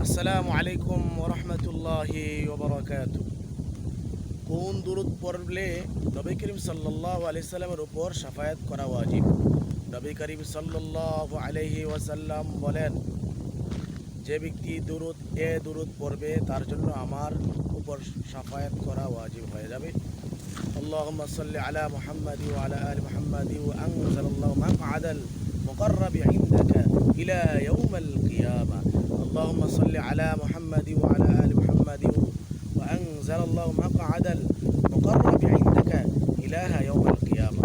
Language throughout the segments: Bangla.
আসসালামু আলাইকুম ওরহমতুল্লাহি ওবরাকাত কোন দুরুদ পড়লে নবী করিম সাল্লাহ আলি সাল্লামের উপর সাফায়াত করা ওয়াজিব নবী করিম সাল্লাহ আলহি ওয়াসাল্লাম বলেন যে ব্যক্তি দুরুদ এ দুরুদ পড়বে তার জন্য আমার উপর সাফায়াত করা ওয়াজিব হয়ে যাবে اللهم صل على محمد وعلى آل محمد وأنزل الله مقعد المقرب عندك إلى يوم القيامة اللهم صل على محمد وعلى آل محمد وأنزل الله مقعد المقرب عندك إله يوم القيامة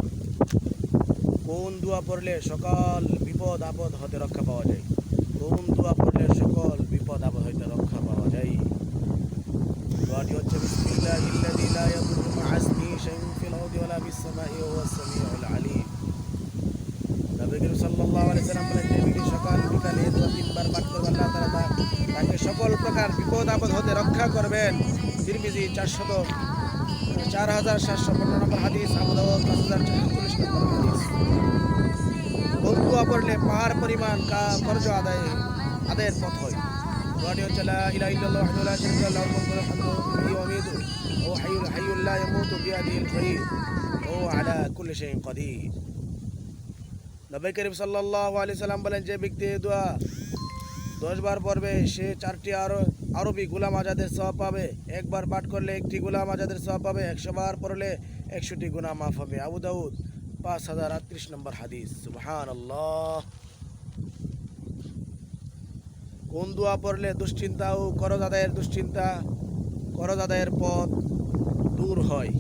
কোন দোয়া পড়লে সকল বিপদ আপদ হতে রক্ষা পাওয়া যায় কোন নবী করিম সাল্লাল্লাহু আলাইহি সাল্লাম বলেন যে ব্যক্তি সকাল বিকাল দোয়া তিনবার পাঠ করবে আল্লাহ তাকে সকল প্রকার বিপদ আপদ হতে রক্ষা করবেন। তিরমিজি চারশত চার হাজার সাতশো পনেরো নম্বর হাদিস দোয়া পাহাড় পরিমাণ কা কর্জ আদায়, আদায়ের পথ হয়। দোয়াটি হচ্ছে, লা ইল্লাল্লাহ ওয়াহদাহু লা শারীকা লাহু হামদু ওয়া ইয়ামিতু ওয়া হাইয়ুল হাইয়ুল লা ইয়ামুতু বিয়াদিহিল খায়র ওয়া আলা কুল্লি শাইইন কাদির নবী করিম সাল্লাল্লাহু আলাইহি সাল্লাম বলেন যে ব্যক্তি এই দোয়া দশ বার পড়বে সে চারটি আরো আরবি গুলাম আজাদের সব পাবে একবার পাঠ করলে একটি গুলাম আজাদের সব পাবে একশো বার পড়লে একশোটি গুনাহ মাফ হবে আবু দাউদ পাঁচ হাজার আটত্রিশ নম্বর হাদিস সুবহান আল্লাহ কোন দোয়া পড়লে দুশ্চিন্তা ও করজ আদায়ের দুশ্চিন্তা করজ আদায়ের পথ দূর হয়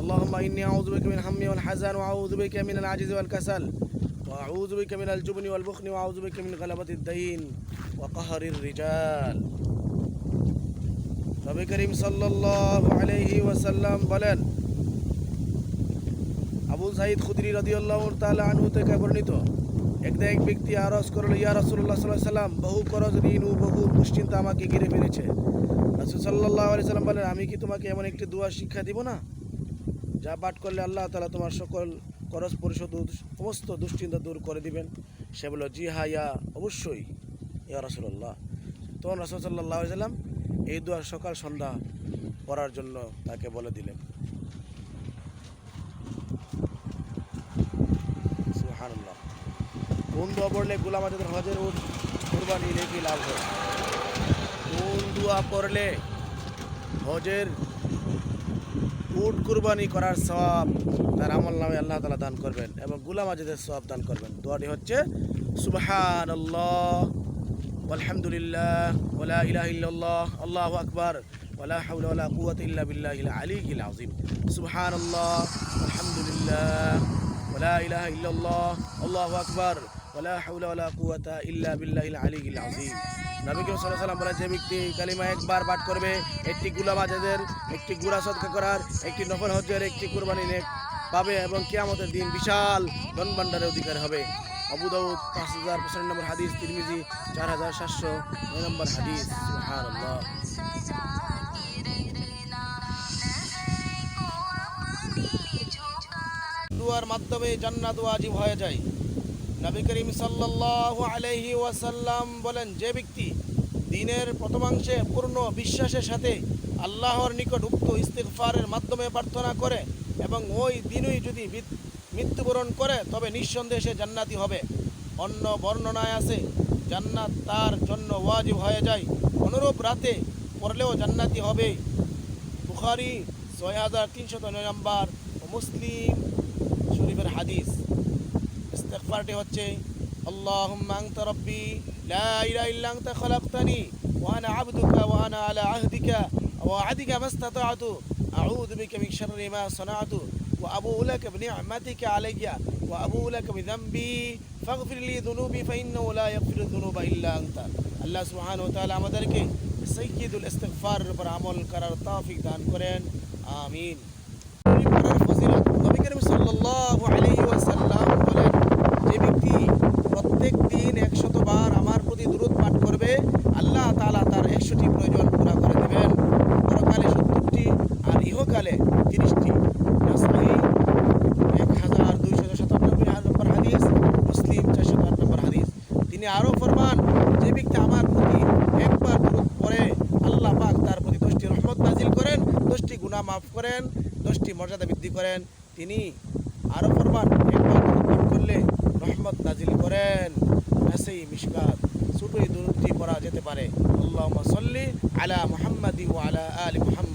اللهم إني أعوذ بك من هم والحزن وأعوذ بك من العجز والكسل وأعوذ بك من الجبن والبخل وأعوذ بك من غلبة الدين وقهر الرجال নবী করিম সাল্লাল্লাহু আলাইহি ওয়াসাল্লাম বলেন আবু সাইদ খুদরি রাদিয়াল্লাহু তাআলা আনহু থেকে বর্ণিত একদা এক ব্যক্তি আরজ করল ইয়া রাসূলুল্লাহ সাল্লাল্লাহু আলাইহি সাল্লাম বহু করজ ঋণ ও বহু দুশ্চিন্তা আমাকে ঘিরে ফেলেছে রাসূল সাল্লাল্লাহু আলাইহি সাল্লাম বলেন আমি কি তোমাকে এমন একটি দোয়া শিক্ষা দিব না যা পাঠ করলে আল্লাহ তাআলা তোমার সকল করজ পরিশোধ সমস্ত দুশ্চিন্তা দূর করে দিবেন। সে বলল, জি হা ইয়া, অবশ্যই। ইয়া রাসূলুল্লাহ। তখন রাসূল সাল্লাম এই দুয়ার সকাল সন্ধ্যা পড়ার জন্য তাকে বলে দিলেন। সুবহানাল্লাহ। কোন দোয়া পড়লে গোলাম আজাদের হজের কুরবানি রেখে লাভ হয়? কোন দোয়া পড়লে হজের উট কুরবানি করার সব তার আমল নামে আল্লাহ তালা দান করবেন এবং গুলাম আজাদের সব দান করবেন। দোয়াটি হচ্ছে, সুবহানাল্লাহ আলহামদুলিল্লাহ ওলা ইল্লাল্লাহ, আল্লাহু আকবার ইল্লা বিল্লাহিল আলিয়্যিল আযীম। সুবহানাল্লাহ, আলহামদুলিল্লাহ ওলা ইলাহা ইল্লাল্লাহ, আল্লাহু আকবার। ওয়ালা হাওলা ওয়ালা কুওয়াতা ইল্লা বিল্লাহিল আলিয়্যিল আযীম। নবী করিম সাল্লাম বলেন, যে ব্যক্তি কালিমা একবার পাঠ করবে, একটি গুলাম আজাদের, একটি গুড়া সদকা করার, একটি নফল হজ্জের, একটি কুরবানি নেক পাবে এবং কিয়ামতের দিন বিশাল ধন ভাণ্ডারের অধিকার হবে। আবু দাউদ পাঁচ হাজার পঁচানব্বই নম্বর হাদিস, তিরমিজি চার হাজার সাতশো নয় নম্বর হাদিস। দুয়ার মাধ্যমে জান্নাত ওয়াজিব হয়ে যায়। নবী করিম সাল্লাল্লাহু আলাইহি ওয়াসাল্লাম বলেন, যে ব্যক্তি দিনের প্রথমাংশে পূর্ণ বিশ্বাসের সাথে আল্লাহর নিকট উক্ত ইস্তিগফারের মাধ্যমে প্রার্থনা করে এবং ওই দিনই যদি মৃত্যুবরণ করে, তবে নিঃসন্দেহে সে জান্নাতি হবে। অন্য বর্ণনায় আছে, জান্নাত তার জন্য ওয়াজিব হয়ে যায়। অনুরূপ রাতে পড়লেও জান্নাতি হবে। বুখারি ছয় হাজার তিনশত নয় নম্বর মুসলিম শরীফের হাদিস। ইস্তেকবারটি হচ্ছে আল্লাহ আনতা রাব্বি, লা ইলাহা ইল্লা আনতা খলাকতানি, ওয়া আনা আবদুকা ওয়া আনা আলা আহদিকা, ওয়া আদিকা মাস্তাতা'তু আউযু বিকা মিন শাররি মা সানা'তু ওয়া আবুউ লাকা বিনি'মাতিকা আলাইয়া, ওয়া আবুউ লাকা বিযামবি, ফাগফির লি যুনুবি ফাইন্নাহু লা ইয়াগফিরু যুনুবা ইল্লা আনতা। আল্লাহ সুবহানাহু ওয়া তাআলা আমাদেরকে সৈয়দুল ইস্তেগফারের উপর আমল করার তৌফিক দান করেন। আমিন। আরও ফরমান, যে ব্যক্তি আমার প্রতি একবার দূরত পরে আল্লাহ পাক তার প্রতি দশটি রহমত নাজিল করেন, দশটি গুণা মাফ করেন, দশটি মর্যাদা বৃদ্ধি করেন, তিনি আরও ফরমান একবার দূরত করলে রহমত নাজিল করেন। সেই মিশকাত ছোটো এই করা যেতে পারে। আল্লাহ সল্লি আলা মোহাম্মদি ও আলা আলী মোহাম্মদ।